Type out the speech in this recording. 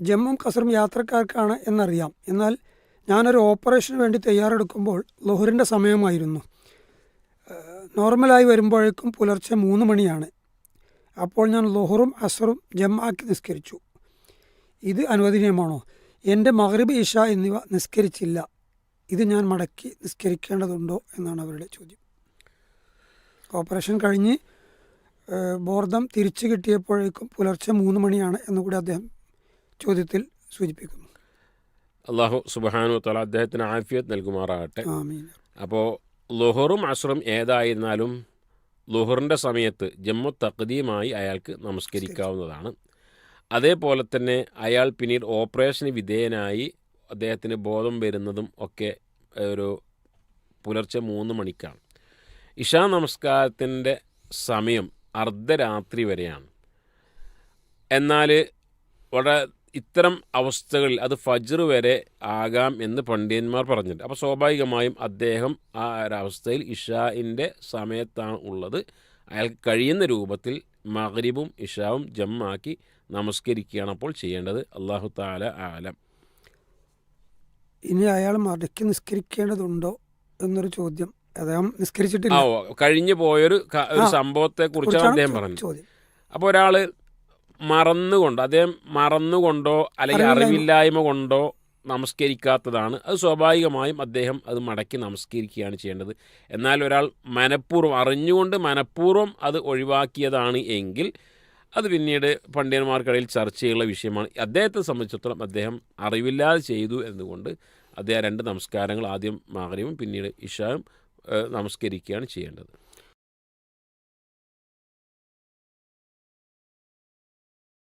ജമ്മും കസറും യാത്രക്കാർക്കാണ് എന്നറിയാം. എന്നാൽ ഞാനൊരു ഓപ്പറേഷന് വേണ്ടി തയ്യാറെടുക്കുമ്പോൾ ലോഹറിന്റെ സമയമായിരുന്നു. നോർമലായി വരുമ്പോഴേക്കും പുലർച്ചെ മൂന്ന് മണിയാണ്. അപ്പോൾ ഞാൻ ലോഹറും അസറും ജമ്മാക്കി നിസ്കരിച്ചു. ഇത് അനുവദനീയമാണോ? എന്റെ മഗ്രിബ് ഇഷ എന്നിവ നിസ്കരിച്ചില്ല. ഇത് ഞാൻ മടക്കി നിസ്കരിക്കേണ്ടതുണ്ടോ എന്നാണ് അവരുടെ ചോദ്യം. ഓപ്പറേഷൻ കഴിഞ്ഞ് ബോർദം തിരിച്ചു കിട്ടിയപ്പോഴേക്കും പുലർച്ചെ മൂന്ന് മണിയാണ് എന്നുകൂടി അദ്ദേഹം ചോദ്യത്തിൽ സൂചിപ്പിക്കുന്നു. അള്ളാഹു സുബാനു തല അദ്ദേഹത്തിന് ആഫിയത്ത് നൽകുമാറാകട്ടെ. അപ്പോൾ ലുഹറും അസുറും ഏതായിരുന്നാലും ലുഹറിന്റെ സമയത്ത് ജമ്മു തക്തീമായി അയാൾക്ക് നമസ്കരിക്കാവുന്നതാണ്. അതേപോലെ തന്നെ അയാൾ പിന്നീട് ഓപ്പറേഷന് വിധേയനായി അദ്ദേഹത്തിന് ബോധം വരുന്നതും ഒക്കെ ഒരു പുലർച്ചെ മൂന്ന് മണിക്കാണ്. ഇഷാ നമസ്കാരത്തിന്റെ സമയം അർദ്ധരാത്രി വരെയാണ്. എന്നാൽ വളരെ ഇത്തരം അവസ്ഥകളിൽ അത് ഫജ്ർ വരെ ആകാം എന്ന് പണ്ഡിതന്മാർ പറഞ്ഞിട്ടുണ്ട്. അപ്പോൾ സ്വാഭാവികമായും അദ്ദേഹം ആ ഒരവസ്ഥയിൽ ഇഷാന്റെ സമയത്താണ് ഉള്ളത്. അയാൾക്ക് കഴിയുന്ന രൂപത്തിൽ മഗ്രിബും ഇഷാവും ജമ്മാക്കി നമസ്കരിക്കുകയാണ് അപ്പോൾ ചെയ്യേണ്ടത്. അള്ളാഹു താല ആലം. ഇനി അയാൾ മടക്കി നിസ്കരിക്കേണ്ടതുണ്ടോ എന്നൊരു ചോദ്യം. അദ്ദേഹം നിസ്കരിച്ചിട്ടില്ല. കഴിഞ്ഞു പോയൊരു സംഭവത്തെ കുറിച്ചാണ് അദ്ദേഹം പറഞ്ഞു പറഞ്ഞത് അപ്പോൾ ഒരാൾ മറന്നുകൊണ്ട് അദ്ദേഹം മറന്നുകൊണ്ടോ അല്ലെങ്കിൽ അറിവില്ലായ്മ. കൊണ്ടോ നമസ്കരിക്കാത്തതാണ്. അത് സ്വാഭാവികമായും അദ്ദേഹം അത് മടക്കി നമസ്കരിക്കുകയാണ് ചെയ്യേണ്ടത്. എന്നാൽ ഒരാൾ മനഃപൂർവം അറിഞ്ഞുകൊണ്ട് മനഃപൂർവം അത് ഒഴിവാക്കിയതാണ് എങ്കിൽ അത് പിന്നീട് പണ്ഡിതന്മാർക്കിടയിൽ ചർച്ചയുള്ള വിഷയമാണ്. അദ്ദേഹത്തെ സംബന്ധിച്ചിടത്തോളം അദ്ദേഹം അറിവില്ലാതെ ചെയ്തു എന്നുകൊണ്ട് അദ്ദേഹം രണ്ട് നമസ്കാരങ്ങൾ ആദ്യം മാഹരിയും പിന്നീട് ഇഷായും ഏഹ്, നമസ്കരിക്കുകയാണ് ചെയ്യേണ്ടത്.